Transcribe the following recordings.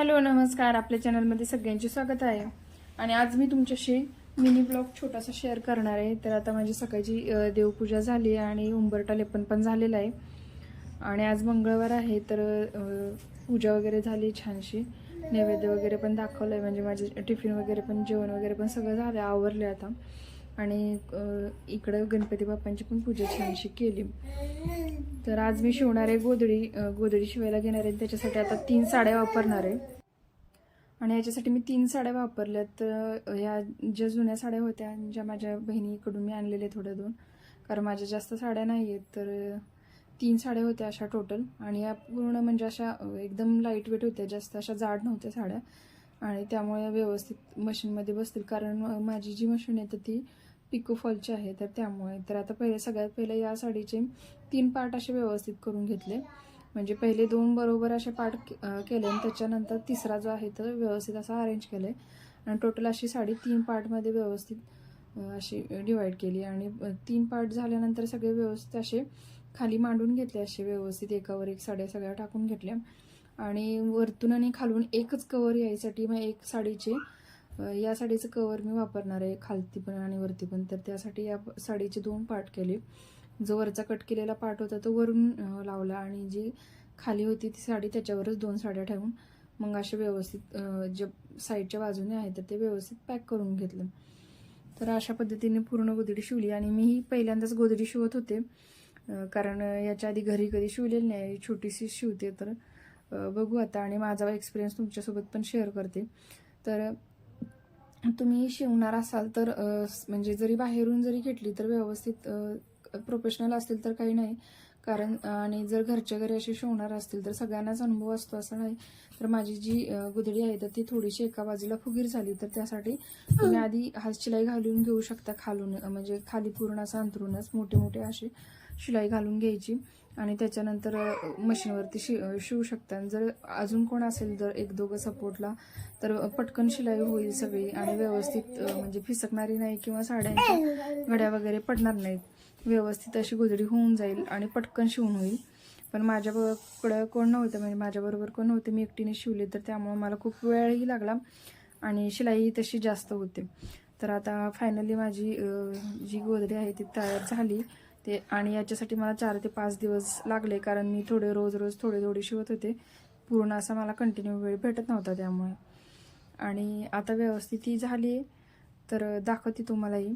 Hello नमस्कार. आपल्या चॅनलमध्ये सगळ्यांचे स्वागत आहे. आणि आज मी तुमच्याशी मिनी ब्लॉग छोटासा शेअर करणार आहे. तर आता माझी सकाळची देवपूजा झाली आहे आणि उंबरटा लेपन पण झालेलं आहे. आणि आज मंगळवार आहे तर पूजा वगैरे झाली छानशी. नैवेद्य वगैरे पण दाखवलं आहे म्हणजे माझे टिफिन वगैरे पण जेवण वगैरे पण सगळं झालं आवरले आता. आणि इकडं गणपती बाप्पांची पण पूजा छानशी केली. तर आज मी शिवणार आहे गोधडी गोधडी शिवायला घेणार आहे. त्याच्यासाठी आता तीन साड्या वापरणार आहे. आणि याच्यासाठी मी तीन साड्या वापरल्या तर ह्या ज्या जुन्या साड्या होत्या ज्या माझ्या बहिणीकडून मी आणलेल्या थोड्या दोन कारण माझ्या जास्त साड्या नाही आहेत तर तीन साड्या होत्या अशा टोटल आणि या पूर्ण म्हणजे अशा एकदम लाइट वेट होत्या जास्त अशा जाड नव्हत्या साड्या. आणि त्यामुळे व्यवस्थित मशीनमध्ये बसतील. कारण माझी जी मशीन आहे तर ती पिको फॉलचे आहे तर त्यामुळे तर आता पहिले सगळ्यात पहिले या साडीचे तीन पार्ट असे व्यवस्थित करून घेतले. म्हणजे पहिले दोन बरोबर असे पार्ट केले आणि त्याच्यानंतर तिसरा जो आहे तो व्यवस्थित असा अरेंज केलं. आणि टोटल अशी साडी तीन पार्टमध्ये व्यवस्थित अशी डिवाईड केली. आणि तीन पार्ट झाल्यानंतर सगळे व्यवस्थित असे खाली मांडून घेतले असे व्यवस्थित एकावर एक साड्या सगळ्या टाकून घेतल्या. आणि वरतून आणि खालून एकच कवर यायसाठी मग एक साडीचे या साडीचं कवर मी वापरणार आहे खालती पण आणि वरती पण. तर त्यासाठी या साडीचे दोन पार्ट केले. जो वरचा कट केलेला पार्ट होता तो वरून लावला आणि जी खाली होती ती साडी त्याच्यावरच दोन साड्या ठेवून मग असे व्यवस्थित जे साईडच्या बाजूने आहे तर ते व्यवस्थित पॅक करून घेतलं. तर अशा पद्धतीने पूर्ण गोदडी शिवली आणि मीही पहिल्यांदाच गोदडी शिवत होते. कारण याच्या आधी घरी कधी शिवलेली नाही छोटीशी शिवते तर बघू आता. आणि माझा एक्सपिरियन्स तुमच्यासोबत पण शेअर करते. तर तुम्ही शिवणार असाल तर म्हणजे जरी बाहेरून जरी घेतली तर व्यवस्थित प्रोफेशनल असतील तर काही नाही. कारण आणि जर घरच्या घरी असे शिवणार असतील तर सगळ्यांनाच अनुभव असतो असं नाही. तर माझी जी गुदडी आहे तर ती थोडीशी एका बाजूला फुगीर झाली. तर त्यासाठी तुम्ही आधी हात शिलाई घालून घेऊ शकता खालून म्हणजे खाली पूर्ण असं अंतरूनच मोठे मोठे असे शिलाई घालून घ्यायची. आणि त्याच्यानंतर मशीनवरती शि शिवू शकता. आणि जर अजून कोण असेल जर एक दोघं सपोर्टला तर पटकन शिलाई होईल सगळी आणि व्यवस्थित म्हणजे फिसकणारी नाही किंवा साड्यांच्या घड्या वगैरे पडणार नाहीत. व्यवस्थित अशी गोधडी होऊन जाईल आणि पटकन शिवून होईल. पण माझ्याकडं कोण नव्हतं म्हणजे माझ्याबरोबर कोण नव्हते मी एकटीने शिवले तर त्यामुळे मला खूप वेळही लागला आणि शिलाई तशी जास्त होते. तर आता फायनली माझी जी गोधडी आहे ती तयार झाली. ते आणि याच्यासाठी मला चार ते पाच दिवस लागले कारण मी थोडे रोज रोज थोडे थोडे शिवत होते. पूर्ण असा मला कंटिन्यू वेळ भेटत नव्हता त्यामुळे. आणि आता व्यवस्थित ती झाली तर दाखवते तुम्हालाही.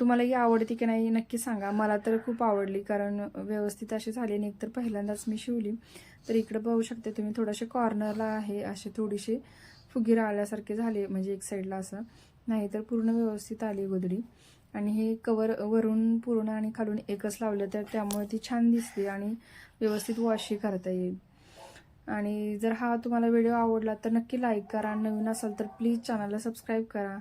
तुम्हालाही आवडते की नाही नक्की सांगा. मला तर खूप आवडली कारण व्यवस्थित अशी झाली नाही एकतर पहिल्यांदाच मी शिवली. तर इकडे पाहू शकते तुम्ही थोडेसे कॉर्नरला आहे असे थोडीशी फुगीर आल्यासारखे झाले म्हणजे एक साईडला असं. नाही तर पूर्ण व्यवस्थित आली गोदडी आणि हे कवर वरून पूर्ण आणि खालून एकच लावलं तर त्यामुळे ती छान दिसते आणि व्यवस्थित वॉशही करता येईल. आणि जर हा तुम्हाला व्हिडिओ आवडला तर नक्की लाईक करा. नवीन असाल तर प्लीज चॅनलला सबस्क्राईब करा.